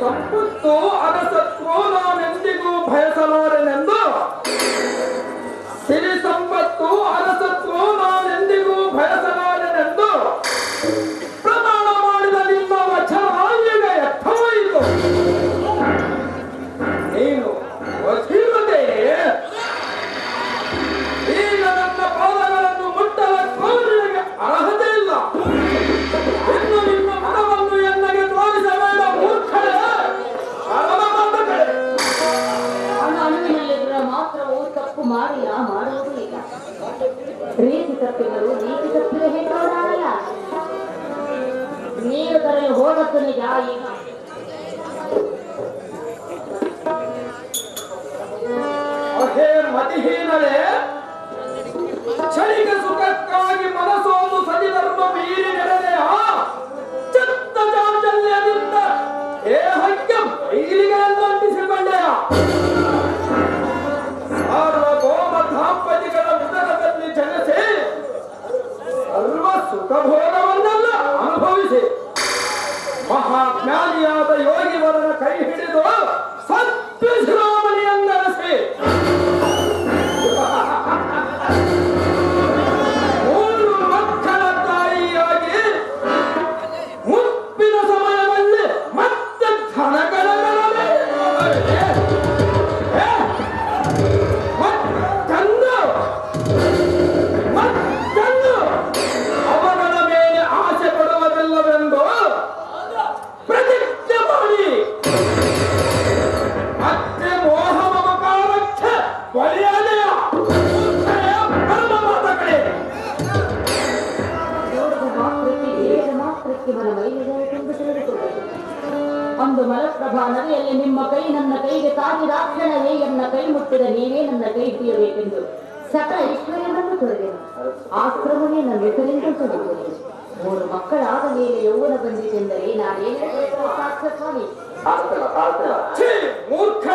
ಸಂಪತ್ತು ಅರಸತ್ವ ನಾವೆಂದು 银行 ಪ್ರಭಾ ನದಿಯಲ್ಲಿ ನಿಮ್ಮ ಕೈ ನನ್ನ ಕೈಗೆ ತಾವಿರಾಕ್ಷಣವೇ ಎನ್ನ ಕೈ ಮುಟ್ಟಿದ ನೀವೇ ನನ್ನ ಕೈ ಹಿಡಿಯಬೇಕೆಂದು ಸಕಲ ಐಶ್ವರ್ಯವನ್ನು ತೊರೆದೆನು. ಆಶ್ರಮವೇ ನನ್ನ ಹೆಸರಿಂದ ತೊರೆದೆನು. ಮೂರು ಮಕ್ಕಳಾದ ಮೇಲೆ ಯೌವನ ಬಂದಿತೆಂದರೆ ನಾನೇನು ಸ್ವಾಮಿ? ಮೂರ್ಖ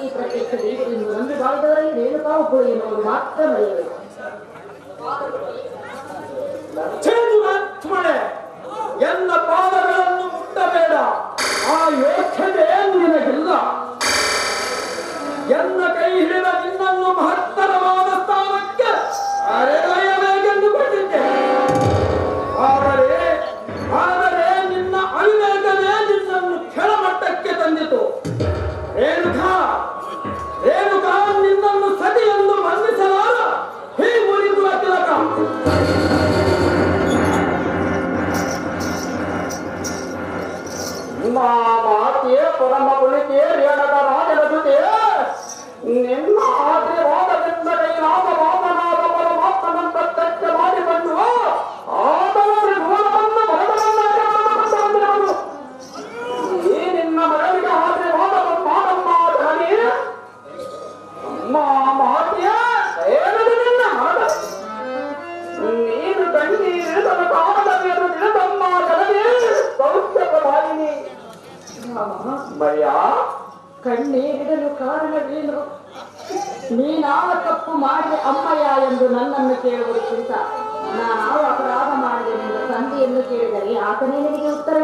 ಭಕ್ತಿ ಪ್ರತ್ಯಕ್ಷ ಬೇಕು ಎಂದು ಒಂದು ಕಾಲದವರಲ್ಲಿ ರೇಣುಕಾವು ಎನ್ನುವುದು ಮಾತ್ರ ಮರೆಯಬೇಕು. ಎಲ್ಲ ಪಾದಗಳನ್ನು ಮುಟ್ಟಬೇಡ. ಆ ಯೋಚನೆ ನಿನಗಿಲ್ಲ? ಎನ್ನ ಕೈ ಹಿಡಿದ ನಿನ್ನನ್ನು ಮಹತ್ತರವಾದ ಸ್ಥಾನಕ್ಕೆ ಕಣ್ಣಿ ಹಿಡಲು ಕಾರಣವೇನು ನೀನಾವ ತಪ್ಪು ಮಾಡಿದೆ ಅಮ್ಮಯ್ಯ ಎಂದು ನನ್ನನ್ನು ಕೇಳುವುದಕ್ಕಿಂತ ನಾನು ಅಪರಾಧ ಮಾಡಿದೆ ಎಂದು ತಂದೆಯನ್ನು ಕೇಳಿದರೆ ಆತನೇ ನಿನಗೆ ಉತ್ತರ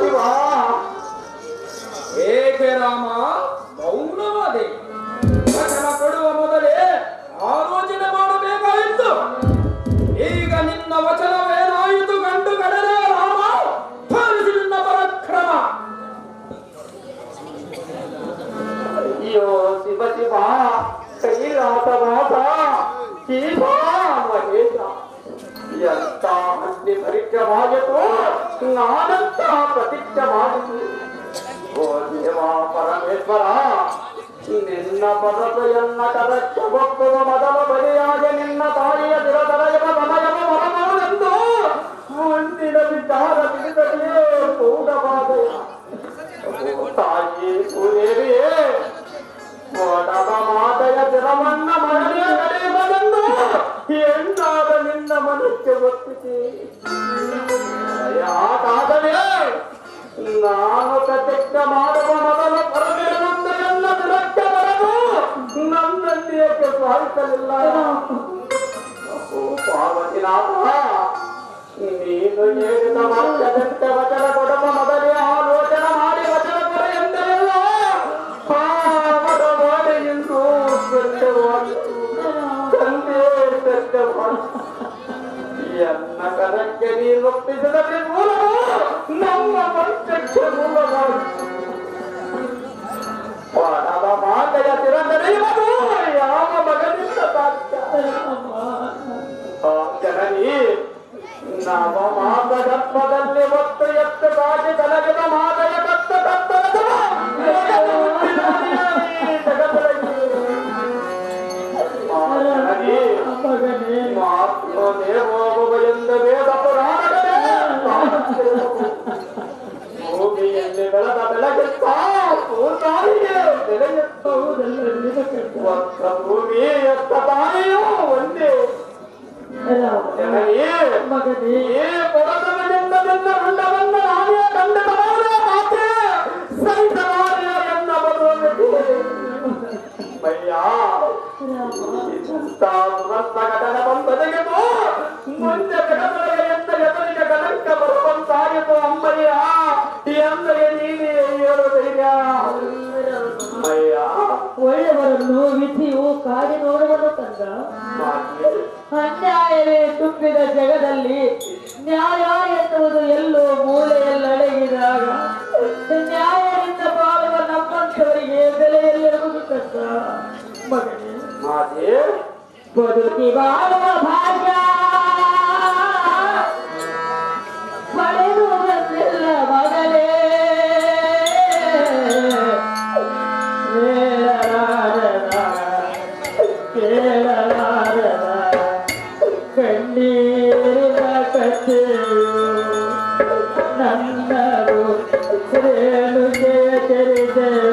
ಶಿವ ಏಕೆ ರಾಮ? ವಚನ ಕೊಡುವ ಮೊದಲೇ ಆಲೋಚನೆ ಮಾಡಬೇಕಾಯಿತು. ಈಗ ನಿನ್ನ ವಚನವೇನಾಯಿತು ಕಂಡು ಕಡಲೇ ರಾಮ? ತೋರಿಸಿ ನಿನ್ನ ಪರಕ್ರಮ. ಅಯ್ಯೋ ಶಿವ ಬಾ ಕೈಲಾಸ ಮಾತ ಶಿವ ಮಹೇಶ. ಎಂತ ಅಗ್ನಿ ಪರಿಕ್ರಮಾಗ ಜ್ಞಾನಂತಹ ಪ್ರತಿಷ್ಠ ಮಾಡಿಸಿ ಓ ದೇವ ಪರಮೇಶ್ವರ ನಿನ್ನ ಪದತೆಯನ್ನ ಕದಕ್ಕೆ ಒಪ್ಪುವ ಮೊದಲ ಬಲಿಯಾಗಿ ನಿನ್ನ ತಾಯಿಯ ಬಿರದರಯವ ಮನಯವ ಮರಮರವೆಂದು ಮುಂದಿನ ವಿಚಾರ ತಿಳಿದಲ್ಲಿಯೇ ಕೂಡಬಾದೆ ತಾಯಿ ಸೂರ್ಯರಿಯೇ ಮಾತೆಯ ದಿನವನ್ನ ಮಳೆ جميل وقت سبب الغرور نوى مرتك الغرور వాడవ మాట తిరందరి మగ నిన్న బాధ్యత కొడుకి వాళ్ళ భాగ్య నన్నరు శ్రేణు చరిదే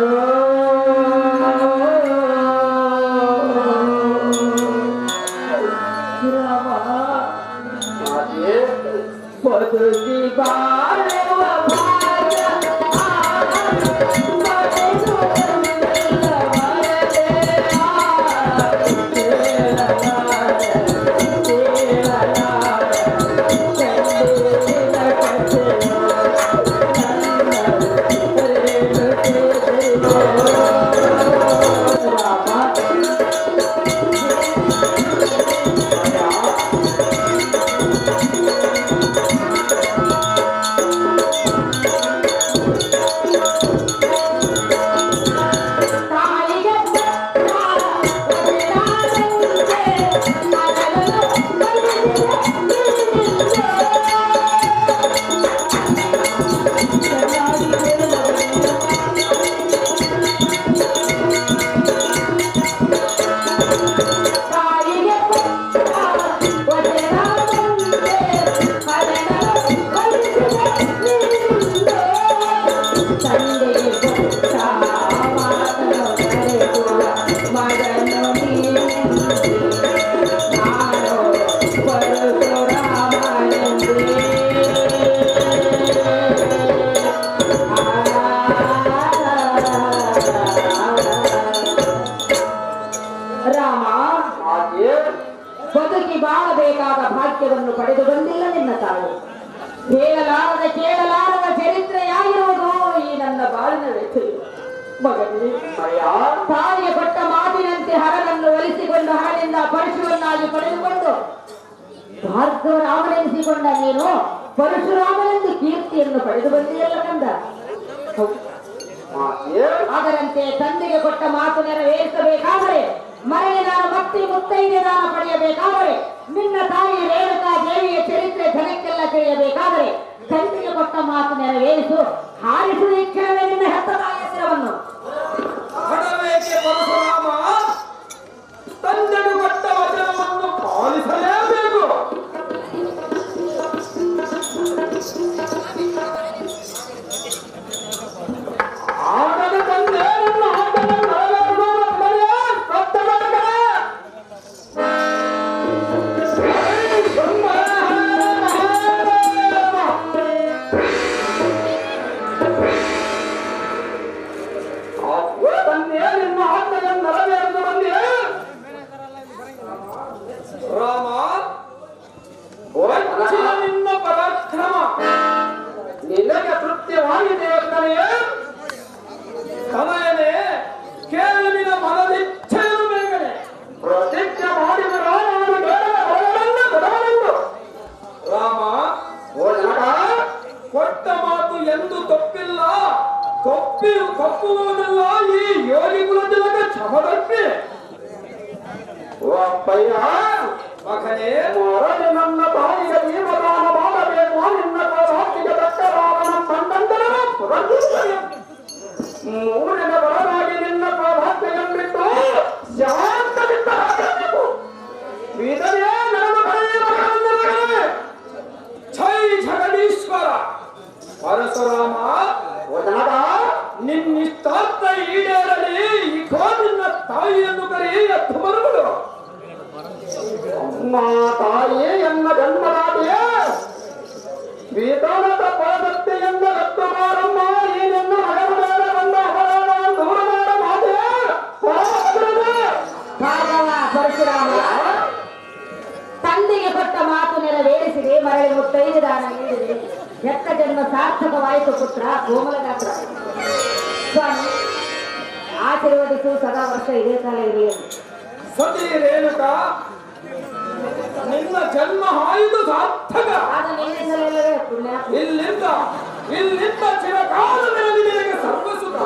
ಹರನನ್ನು ಹಾಲಿಂದ ಪರಶುವನ್ನಾಗಿ ಪಡೆದುಕೊಂಡು ಭಾರ್ಗವ ರಾಮನೆನಿಸಿಕೊಂಡ ನೀನು ಪರಶುರಾಮನೆಂದು ಕೀರ್ತಿಯನ್ನು ಪಡೆದು ಬಂದಿಯಲ್ಲ ಕಂದ? ಅದರಂತೆ ತಂದೆಗೆ ಕೊಟ್ಟ ಮಾತು ನೆರವೇರಿಸಬೇಕಾದರೆ ಮರಳಿ ನಾನು ಮತ್ತೆ ಮುತ್ತೈದೆ ನಾನು ಪಡೆಯಬೇಕಾದರೆ ನಿನ್ನ ತಾಯಿ ರೇಣುಕಾ ದೇವಿಯ ಚರಿತ್ರೆ ಜನಕ್ಕೆಲ್ಲ ತಿಳಿಯಬೇಕಾದರೆ ತಂದೆಗೆ ಕೊಟ್ಟ ಮಾತು ನೆರವೇರಿಸು ಹಾರಿಸುವ ಇಚ್ಛೆ ನಿನ್ನ ಹೆತ್ತ ತಾಯಿಯ ತಂದೆ ನಿನ್ನ ತಪ್ಪಿ ತಪ್ಪುವುದಿಲ್ಲ ಈ ಯೋಗಿ ಕುಲತಿಲಕ ಕ್ಷಮದಪ್ಪಿ ಓ ಅಪ್ಪಯ್ಯ ಮಗನೇ ಮೊರಗೆ ನನ್ನ ತಾಯಿಗೆ ಜೀವದಾನ ಮಾಡಬೇಕು ನಿನ್ನ ಕೋಲಾಟಿಗೆ ತಕ್ಕ ರಾವಣ ಬಂದಂತರನ ಪುರಸ್ಕೃತ ಮೂರನೇ ಬರದಾಗಿ ನಿನ್ನ ಕೋಲಾಟಿಗೆಂಬಿಟ್ಟು ಶಾಂತದಿಂದ ಹಾಕಬೇಕು ಇದನ್ನೇ ನನ್ನ ಬರೆಯುವ ಛೈ ಜಗದೀಶ್ವರ ಪರಶುರಾಮ ವದನದ ನಿನ್ನಿಷ್ಟಾರ್ಥ ಈಡೇರಲಿ, ಈ ಕೋಲಿನ ತಾಯಿಯನ್ನು ಕರಿ ಎತ್ತು ಬರುವುದು ಅಮ್ಮ ತಾಯಿಯೇ ಎನ್ನ ಜನ್ಮದಾದಿಯೇ ವೇದಾನದ ಪಾದತ್ತೆ ಎಂದ ರಕ್ತ ಮಾರಮ್ಮ ಈ ನಿನ್ನ ಮಗನ ಬಂದ ಅಪರಾಧ ದೂರ ಮಾಡ ಮಾತೆ ಭಾಗವ, ಪರಶುರಾಮ. ತಂದೆಗೆ ಕೊಟ್ಟ ಮಾತು ನೆರವೇರಿಸಿದೆ, ಮರಳಿ ಮುತ್ತೈದು ದಾನ ನೀಡಿದೆ ಎತ್ತ ಜನ್ಮ ಸಾರ್ಥಕವಾಯಿತು ಪುತ್ರ ಕೋಮಲಗಾತ್ರ ಸ್ವಾಮಿ ಆಶೀರ್ವದಿಸು ಸದಾ ವರ್ಷ ಇದೇ ಕಾಲ ಇರಲಿ ಎಂದು. ಸತಿ ರೇಣುಕ ನಿನ್ನ ಜನ್ಮ ಆಯಿತು ಸಾರ್ಥಕ. ನಿನ್ನಿಂದಲೇ ಪುಣ್ಯಾತ್ಮ. ಇಲ್ಲಿಂದ ಇಲ್ಲಿಂದ ಚಿರಕಾಲದಲ್ಲಿ ನಿನಗೆ ಸರ್ವಸುಖ.